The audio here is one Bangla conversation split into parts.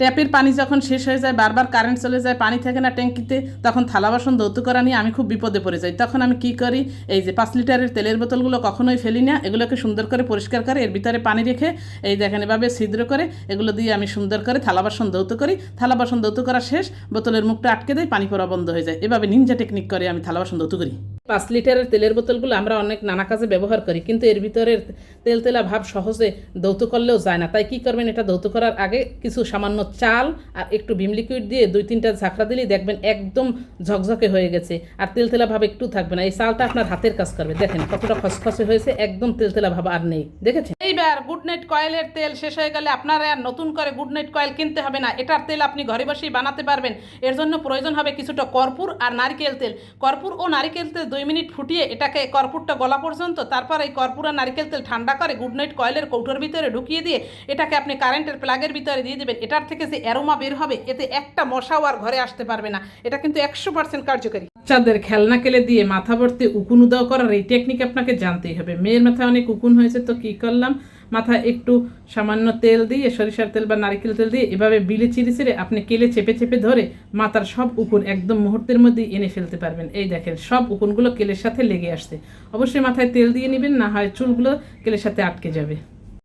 ট্যাপের পানি যখন শেষ হয়ে যায়, বারবার কারেন্ট চলে যায়, পানি থাকে না ট্যাঙ্কিতে, তখন থালা বাসন দৌত করা নিয়ে আমি খুব বিপদে পড়ে যাই। তখন আমি কি করি, এই যে পাঁচ লিটারের তেলের বোতলগুলো কখনোই ফেলি না, এগুলোকে সুন্দর করে পরিষ্কার করে, এর ভিতরে পানি রেখে, এই দেখেন এভাবে ছিদ্র করে, এগুলো দিয়ে আমি সুন্দর করে থালা বাসন দৌত করি। থালা বাসন দৌত করা শেষ, বোতলের মুখটা আটকে দেয় পানি পড়া বন্ধ হয়ে যায়। এভাবে নিনজা টেকনিক করে আমি থালা বাসন দৌত করি। পাঁচ লিটারের তেলের বোতলগুলো আমরা অনেক নানা কাজে ব্যবহার করি, কিন্তু এর ভিতরের তেল তেলা ভাব সহজে দৌত করলেও যায় না। তাই কি করবেন, এটা দৌত করার আগে কিছু সামান্য চাল আর একটু ভিম লিকুইড দিয়ে দুই তিনটা ঝাঁকড়া দিলেই দেখবেন একদম ঝকঝকে হয়ে গেছে আর তেল তেলা ভাব একটু থাকবে না। এই চালটা আপনার হাতের কাজ করবে। দেখেন কতটা খসখসে হয়েছে, একদম তেল তেলা ভাব আর নেই। দেখেছেন? এইবার গুড নাইট কয়েলের তেল শেষ হয়ে গেলে আপনার আর নতুন করে গুড নাইট কয়েল কিনতে হবে না। এটার তেল আপনি ঘরে বসেই বানাতে পারবেন। এর জন্য প্রয়োজন হবে কিছুটা কর্পূর আর নারকেল তেল। কর্পূর ও নারকেল তেল দুই মিনিট ফুটিয়ে এটাকে কর্পূরটা গলা পর্যন্ত, তারপর এই কর্পূর আর নারকেল তেল ঠান্ডা করে গুড নাইট কয়েলের কৌটোর ভিতরে ঢুকিয়ে দিয়ে এটাকে আপনি কারেন্টের প্লাগের ভিতরে দিয়ে দেবেন। এটার থেকে যে অ্যারোমা বের হবে, এতে একটা মশাও আর ঘরে আসতে পারবে না। এটা কিন্তু একশো পার্সেন্ট কার্যকরী। বাচ্চাদের খেলনা কেলে দিয়ে মাথা ভর্তি উকুন উদাও করার এই টেকনিক আপনাকে জানতেই হবে। মেয়ের মাথায় অনেক উকুন হয়েছে তো কি করলাম? মাথায় একটু সামান্য তেল দিয়ে, সরিষার তেল বা নারিকেল তেল দিয়ে এভাবে বিলে চিড়ে চিড়ে আপনি কেলে চেপে চেপে ধরে মাথার সব উকুন একদম মুহূর্তের মধ্যেই এনে ফেলতে পারবেন। এই দেখেন, সব উকুনগুলো কেলের সাথে লেগে আসছে। অবশ্যই মাথায় তেল দিয়ে নেবেন, না হয় চুলগুলো কেলের সাথে আটকে যাবে।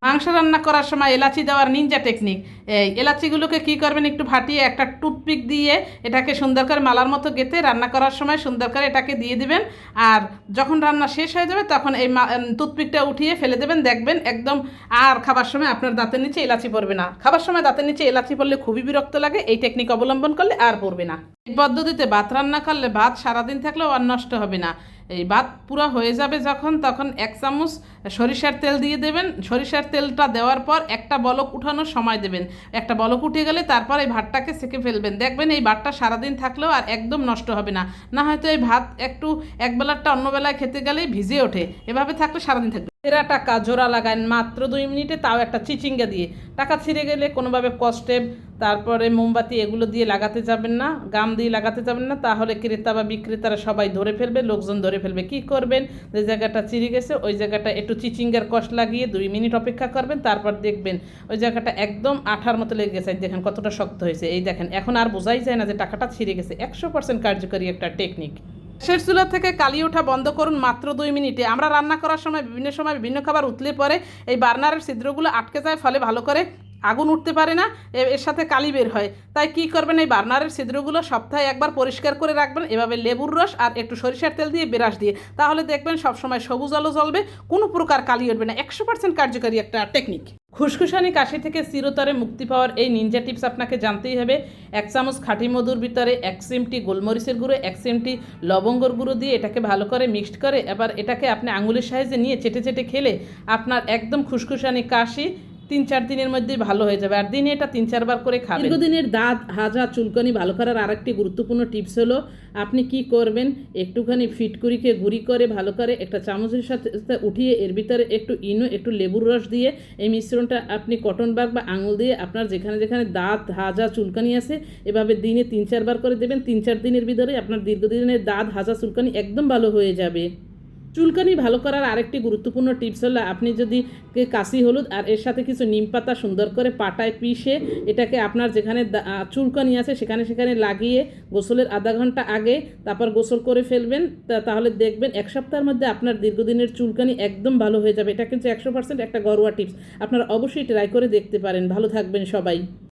মাংস রান্না করার সময় এলাচি দেওয়ার নিনজা টেকনিক এই এলাচিগুলোকে কি করবেন? একটু ফাটিয়ে একটা টুথপিক দিয়ে এটাকে সুন্দর করে মালার মতো গেঁথে রান্না করার সময় সুন্দর করে এটাকে দিয়ে দিবেন। আর যখন রান্না শেষ হয়ে যাবে, তখন এই টুথপিকটা উঠিয়ে ফেলে দেবেন। দেখবেন একদম আর খাবার সময় আপনার দাঁতের নিচে এলাচি পড়বে না। খাবার সময় দাঁতের নিচে এলাচি পড়লে খুবই বিরক্ত লাগে, এই টেকনিক অবলম্বন করলে আর পড়বে না। এই পদ্ধতিতে ভাত রান্না করলে ভাত সারাদিন থাকলেও আর নষ্ট হবে না। এই ভাত পুরো হয়ে যাবে যখন, তখন এক চামচ সরিষার তেল দিয়ে দেবেন। সরিষার তেলটা দেওয়ার পর একটা বলক উঠানোর সময় দেবেন। একটা বলক উঠে গেলে তারপর এই ভাতটাকে সেকে ফেলবেন। দেখবেন এই ভাতটা সারাদিন থাকলেও আর একদম নষ্ট হবে না। না হয়তো এই ভাত একটু একবেলারটা অন্য বেলায় খেতে গেলেই ভিজে ওঠে। এভাবে থাকলে সারাদিন থাকবে। এরা টাকা জোড়া লাগান মাত্র দুই মিনিটে তাও একটা চিচিঙ্গা দিয়ে। টাকা ছিঁড়ে গেলে কোনোভাবে কস্টেপ তারপরে মোমবাতি এগুলো দিয়ে লাগাতে যাবেন না, গাম দিয়ে লাগাতে যাবেন না, তাহলে ক্রেতা বা বিক্রেতারা সবাই ধরে ফেলবে, লোকজন ধরে ফেলবে। কি করবেন? যে জায়গাটা চিড়ে গেছে, ওই জায়গাটা একটু চিচিঙ্গার কষ লাগিয়ে দুই মিনিট অপেক্ষা করবেন, তারপর দেখবেন ওই জায়গাটা একদম আঠার মতো লেগে গেছে। দেখেন কতটা শক্ত হয়েছে। এই দেখেন, এখন আর বোঝাই যায় না যে টাকাটা ছিঁড়ে গেছে। একশো পার্সেন্ট কার্যকরী একটা টেকনিক। গ্যাসের চুলা থেকে কালি ওঠা বন্ধ করুন মাত্র দুই মিনিটে। আমরা রান্না করার সময় বিভিন্ন সময় বিভিন্ন খাবার উতলে পরে এই বার্নারের ছিদ্রগুলো আটকে যায়, ফলে ভালো করে আগুন উঠতে পারে না এর সাথে কালি বের হয়। তাই কি করবেন, এই বার্নারের ছিদ্রগুলো সপ্তাহে একবার পরিষ্কার করে রাখবেন, এভাবে লেবুর রস আর একটু সরিষার তেল দিয়ে বেরাস দিয়ে। তাহলে দেখবেন সবসময় সবুজ আলো জ্বলবে, কোনো প্রকার কালি উঠবে না। একশো পার্সেন্ট কার্যকরী একটা টেকনিক খুসখুসানি কাশি থেকে চিরতরে মুক্তি পাওয়ার এই নিনজা টিপস আপনাকে জানতেই হবে। এক চামচ খাঁটি মধুর ভিতরে এক চিমটি গোলমরিচের গুঁড়ো, এক চিমটি লবঙ্গর গুঁড়ো দিয়ে এটাকে ভালো করে মিক্সড করে, এবার এটাকে আপনি আঙুলের সাহায্যে নিয়ে চেটে চেটে খেলে আপনার একদম খুসখুসানি কাশি তিন চার দিনের মধ্যেই ভালো হয়ে যাবে। আর দিনে এটা তিন চারবার করে খাবেন। দীর্ঘদিনের দাঁত, হাজা, চুলকানি ভালো করার আরেকটি গুরুত্বপূর্ণ টিপস হলো, আপনি কি করবেন? একটুখানি ফিটকুরিকে গুঁড়ি করে, ভালো করে একটা চামচের সাথে সাথে উঠিয়ে এর ভিতরে একটু ইনো, একটু লেবুর রস দিয়ে এই মিশ্রণটা আপনি কটন বাগ বা আঙুল দিয়ে আপনার যেখানে যেখানে দাঁত, হাজা, চুলকানি আছে, এভাবে দিনে তিন চারবার করে দেবেন। তিন চার দিনের ভিতরে আপনার দীর্ঘদিনের দাঁত, হাজা, চুলকানি একদম ভালো হয়ে যাবে। চুলকানি ভালো করার আরেকটি গুরুত্বপূর্ণ টিপস হলো আপনি যদি কাশি, হলুদ আর এর সাথে কিছু নিম পাতা সুন্দর করে পাটায় পিষে এটাকে আপনার যেখানে চুলকানি আছে সেখানে সেখানে লাগিয়ে গোসলের আধা ঘণ্টা আগে তারপর গোসল করে ফেলবেন। তাহলে দেখবেন এক সপ্তাহের মধ্যে আপনার দীর্ঘদিনের চুলকানি একদম ভালো হয়ে যাবে। এটা কিন্তু একশো পার্সেন্ট একটা ঘরোয়া টিপস। আপনারা অবশ্যই ট্রাই করে দেখতে পারেন। ভালো থাকবেন সবাই।